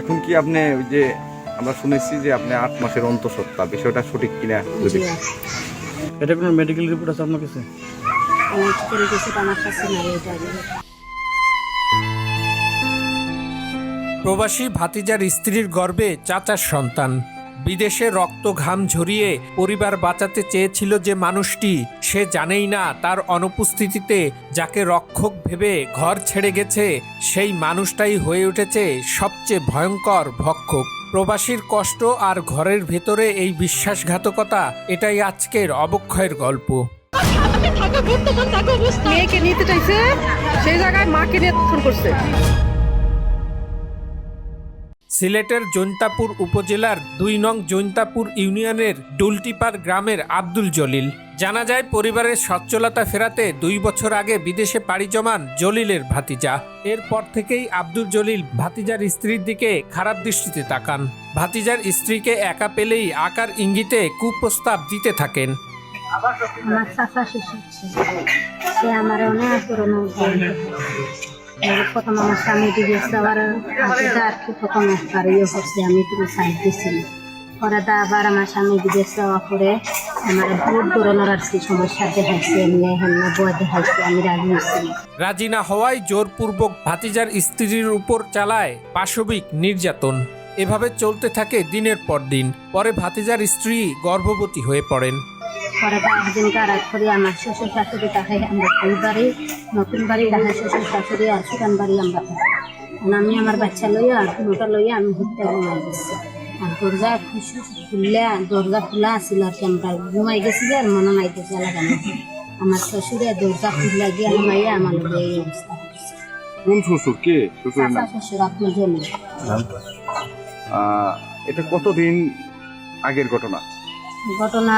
এখন কি আপনি ওই যে আমরা শুনেছি যে আপনি আট মাসের অন্তঃসত্ত্বা বিষয়টা সঠিক কিনা যদি এটা কোনো মেডিকেল রিপোর্ট আছে আপনার কাছে। প্রবাসী ভাতিজার স্ত্রীর গর্ভে চাচার সন্তান। বিদেশে রক্ত ঘাম ঝরিয়ে পরিবার বাঁচাতে চেয়েছিল যে মানুষটি, সে জানেই না তার অনুপস্থিতিতে যাকে রক্ষক ভেবে ঘর ছেড়ে গেছে, সেই মানুষটাই হয়ে উঠেছে সবচেয়ে ভয়ঙ্কর ভক্ষক। প্রবাসীর কষ্ট আর ঘরের ভেতরে এই বিশ্বাসঘাতকতা, এটাই আজকের অবক্ষয়ের গল্প। মেয়েকে নিতে চাইছে, সেই জায়গায় মাকে নিয়ে করছে। সিলেটের জৈন্তাপুর উপজেলার দুই নং জৈন্তাপুর ইউনিয়নের ডুলটিপার গ্রামের আব্দুল জলিল। জানা যায়, পরিবারের সচ্ছলতা ফেরাতে দুই বছর আগে বিদেশে পাড়ি জমান জলিলের ভাতিজা। এরপর থেকেই আব্দুল জলিল ভাতিজার স্ত্রীর দিকে খারাপ দৃষ্টিতে তাকান। ভাতিজার স্ত্রীকে একা পেলেই আকার ইঙ্গিতে কুপ্রস্তাব দিতে থাকেন। আমার চাচা। সে আমার অনেক পুরনো ইয়ে রাজি না হওয়ায় জোরপূর্বক ভাতিজার স্ত্রীর উপর চালায় পাশবিক নির্যাতন। এভাবে চলতে থাকে দিনের পর দিন। পরে ভাতিজার স্ত্রী গর্ভবতী হয়ে পড়েন। পরে তো একদিন কারাত করে আমার শ্বশুর শাশুড়ি তাকে আমরা ওই বাড়ি নতুন বাড়ি দেখা শ্বশুর শাশুড়ি আর সুরান বাড়ি আমরা থাকি। আমি আমার বাচ্চা লইয়া আর দুটা লইয়া আমি ঘুরতে ঘুমাই গেছি আর দরজা খুললে দরজা খোলা আছিল আর কি আমরা ঘুমাই গেছি যে আর মনে নাই গেছে লাগানো আমার শ্বশুরে দরজা খুললা গিয়ে ঘুমাইয়া আমার এই অবস্থা কোন শ্বশুর? কে? শ্বশুরের নাম? শ্বশুর আপনার জন্য। আহ, এটা কতদিন আগের ঘটনা? ঘটনা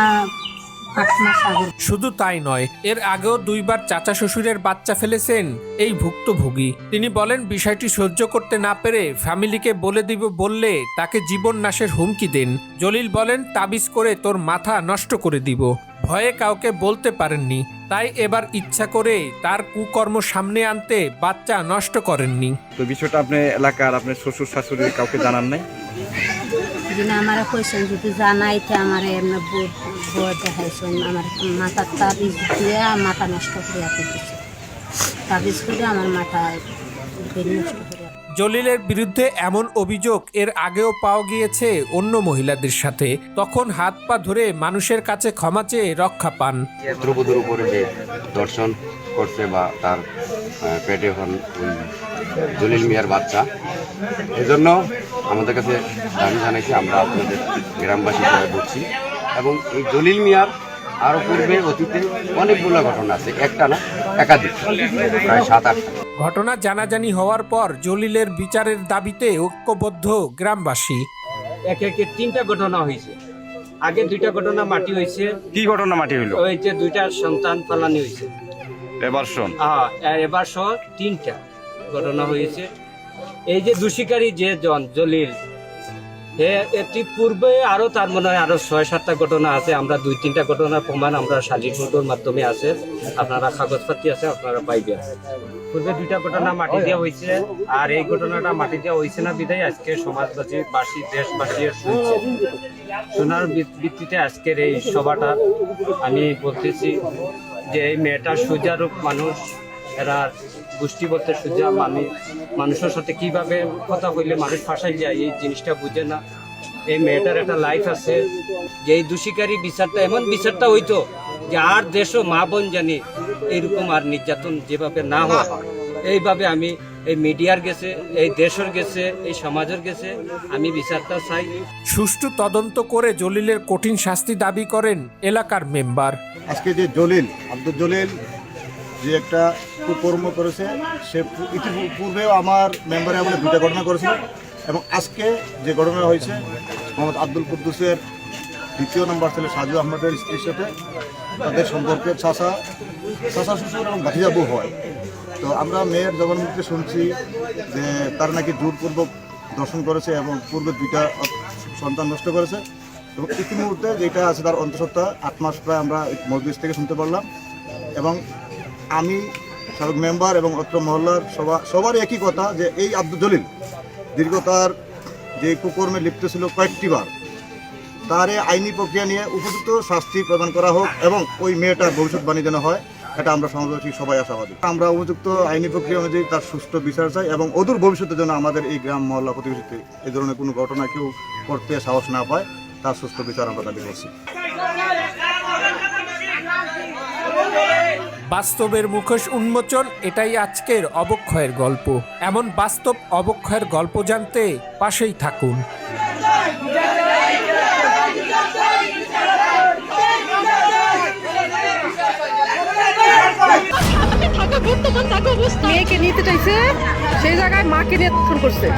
শুধু তাই নয় এর আগেও দুইবার চাচা শ্বশুরের বাচ্চা ফেলেছেন এই ভুক্তভোগী। তিনি বলেন বিষয়টি সহ্য করতে না পেরে ফ্যামিলিকে বলে দিব বললে তাকে জীবন নাশের হুমকি দেন। জলিল বলেন তাবিজ করে তোর মাথা নষ্ট করে দিব। ভয়ে কাউকে বলতে পারেননি। তাই এবার ইচ্ছা করে তার কুকর্ম সামনে আনতে বাচ্চা নষ্ট করেননি। তো বিষয়টা আপনি এলাকার আপনার শ্বশুর শাশুড়ি কাউকে জানান নাই? যিনি আমার কইছেন যদি জানাইতে আমার এমনি বই দেখাইছেন আমার মাথার তাবিজ দিয়ে মাথা নষ্ট করে আপনি তাবিজ করে আমার মাথা নষ্ট করে জলিলের বিরুদ্ধে এমন অভিযোগ এর আগেও পাওয়া গিয়েছে অন্য মহিলাদের সাথে। তখন হাত পা ধরে মানুষের কাছে ক্ষমা চেয়ে রক্ষা পান। পুত্রবধূর উপরে যে দর্শন করছে বা তার পেটে ওই জলিল মিয়ার বাচ্চা, এজন্য আমাদের কাছে দাবি জানাইছি, আমরা আপনাদের গ্রামবাসী বলছি। এবং এই জলিল মিয়ার আরও পূর্বে অতীতে অনেকগুলো ঘটনা আছে একটা না একাধিক প্রায় সাত ঘটনা জানাজানি হওয়ার পর জলিলের বিচারের দাবিতে ঐক্যবদ্ধ গ্রামবাসী। একে একে তিনটা ঘটনা হয়েছে। আগে দুইটা ঘটনা মাটি হয়েছে। কি ঘটনা মাটি হইল? ওই যে দুইটা সন্তান পালানি হয়েছে। এবার শোন। হ্যাঁ এবার সহ তিনটা ঘটনা হয়েছে। এই যে দূষিকারী যে জন জলিল এটি পূর্বে আরও তার মনে হয় আরও ছয়, সাতটা ঘটনা আছে। আমরা দুই, তিনটা ঘটনার প্রমাণ আমরা শারীরিক ফটোর মাধ্যমে আছে। আপনারা কাগজপাতি আছে, আপনারা পাইবেন। পূর্বে দুইটা ঘটনা মাটি দেওয়া হয়েছে আর এই ঘটনাটা মাটি দেওয়া হয়েছে না বিদায় আজকে সমাজবাসী বাসী, দেশবাসী শুনছে। শোনার ভিত- ভিত্তিতে আজকের এই সভাটা আমি বলতেছি যে এই মেয়েটা সুজারূপ মানুষ এরা গোষ্ঠী বলতে সুজা মানে মানুষের সাথে কীভাবে কথা কইলে মানুষ ফাঁসাই যায় এই জিনিসটা বুঝে না। এই মেয়েটার একটা লাইফ আছে। যে এই দূষিকারী বিচারটা এমন বিচারটা হইতো যে আর দেশও মা বোন জানি এরকম আর নির্যাতন যেভাবে না হয়। এইভাবে আমি এই মিডিয়ার গেছে এই দেশের গেছে এই সমাজের গেছে আমি বিচারটা চাই। সুষ্ঠু তদন্ত করে জলিলের কঠিন শাস্তি দাবি করেন এলাকার মেম্বার। আজকে যে জলিল আব্দুল জলিল যে একটা কুকর্ম করেছে, সে ইতিপূর্বেও আমার মেম্বারে আমাদের দুটা ঘটনা করেছিল এবং আজকে যে ঘটনা হয়েছে, মোহাম্মদ আব্দুল কুদ্দুসের দ্বিতীয় নম্বর ছেলে সাজু আহমেদের স্ত্রীর সাথে, তাদের সম্পর্কে চাষা চাষা শ্বশুর এবং ভাতিজাবু হয়। তো আমরা মেয়ের জবানমুখে শুনছি যে তারা নাকি জোরপূর্বক দর্শন করেছে এবং পূর্বে দুইটা সন্তান নষ্ট করেছে এবং ইতিমধ্যে যেটা আছে তার অন্তঃসত্ত্বা আট মাস প্রায় আমরা মজলিস থেকে শুনতে পারলাম এবং আমি সাবেক মেম্বার এবং অত্র মহল্লার সবা, সবারই একই কথা যে এই আব্দুল জলিল দীর্ঘ তার যে কুকর্মে লিপ্ত ছিল কয়েকটি বার, তারে আইনি প্রক্রিয়া নিয়ে উপযুক্ত শাস্তি প্রদান করা হোক এবং ওই মেয়েটার ভবিষ্যৎবাণী যেন হয়, এটা আমরা সমাজবাসী সবাই আশাবাদী। আমরা উপযুক্ত আইনি প্রক্রিয়া অনুযায়ী তার সুষ্ঠু বিচার চাই এবং অদূর ভবিষ্যতে যেন আমাদের এই গ্রাম মহল্লা প্রতিবেশীতে এই ধরনের কোনো ঘটনা কেউ করতে সাহস না পায়, তার সুষ্ঠু বিচার আমরা দাবি করছি। বাস্তবের মুখোশ উন্মোচন, এটাই আজকের অবক্ষয়ের গল্প। এমন বাস্তব অবক্ষয়ের গল্প জানতে পাশেই থাকুন। মেয়েকে নিতে চাইছে, সেই জায়গায় মাকে নিয়ে করছে।